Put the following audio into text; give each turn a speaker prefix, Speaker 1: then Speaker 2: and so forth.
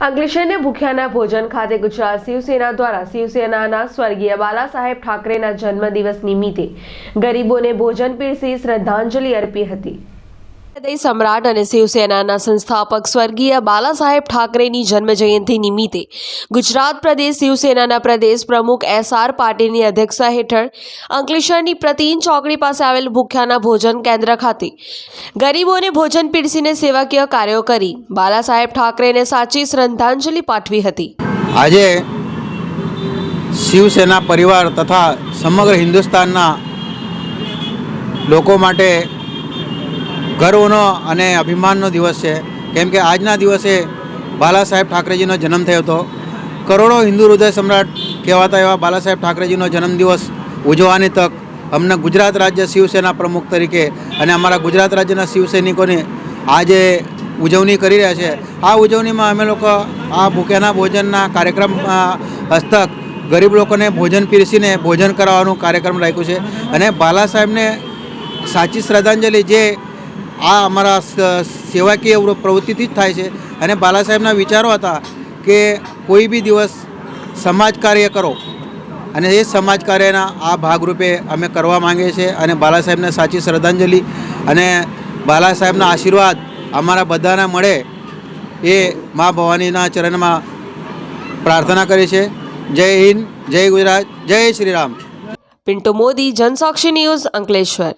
Speaker 1: અંકલેશ્વરને ભૂખ્યાના ભોજન ખાતે ગુજરાત શિવસેના દ્વારા શિવસેનાના સ્વર્ગીય બાલા સાહેબ ઠાકરેના જન્મદિવસ નિમિત્તે ગરીબોને ભોજન પીરસી શ્રદ્ધાંજલિ અર્પી હતી. હૃદય સમ્રાટ અને શિવસેનાના સંસ્થાપક સ્વર્ગીય બાલાસાહેબ ઠાકરેની જન્મજયંતિ નિમિત્તે ગુજરાત પ્રદેશ શિવસેનાના પ્રદેશ પ્રમુખ એસ આર પાટીલની અધ્યક્ષતા હેઠળ અંકલેશ્વરની પ્રતિન ચોકડી પાસે આવેલ ભૂખ્યાના ભોજન કેન્દ્ર ખાતે ગરીબોને ભોજન પીરસીને સેવાકીય કાર્યો કરી બાલાસાહેબ ઠાકરેને સાચી શ્રદ્ધાંજલિ પાઠવી હતી.
Speaker 2: આજે શિવસેના પરિવાર તથા સમગ્ર હિન્દુસ્તાનના લોકો માટે ગર્વનો અને અભિમાનનો દિવસ છે. કેમ કે આજના દિવસે બાલા સાહેબ ઠાકરેજીનો જન્મ થયો હતો. કરોડો હિન્દુ હૃદય સમ્રાટ કહેવાતા એવા બાલા સાહેબ ઠાકરેજીનો જન્મદિવસ ઉજવવાની તક અમને ગુજરાત રાજ્ય શિવસેના પ્રમુખ તરીકે અને અમારા ગુજરાત રાજ્યના શિવસૈનિકોની આજે ઉજવણી કરી રહ્યા છે. આ ઉજવણીમાં અમે લોકો આ ભૂખ્યાના ભોજનના કાર્યક્રમ હસ્તક ગરીબ લોકોને ભોજન પીરસીને ભોજન કરાવવાનું કાર્યક્રમ રાખ્યું છે. અને બાલા સાહેબને સાચી શ્રદ્ધાંજલિ જે આ અમારા સેવાકીય પ્રવૃત્તિથી જ થાય છે. અને બાલા સાહેબના વિચારો હતા કે કોઈ બી દિવસ સમાજ કાર્ય કરો. અને એ સમાજ કાર્યના આ ભાગરૂપે અમે કરવા માંગીએ છીએ અને બાલા સાહેબને સાચી શ્રદ્ધાંજલિ અને બાલા સાહેબના આશીર્વાદ અમારા બધાને મળે એ મા ભવાનીના ચરણમાં પ્રાર્થના કરી છે જય હિન્દ, જય ગુજરાત, જય શ્રી રામ.
Speaker 1: પિન્ટુ મોદી, જનસાક્ષી ન્યૂઝ અંકલેશ્વર.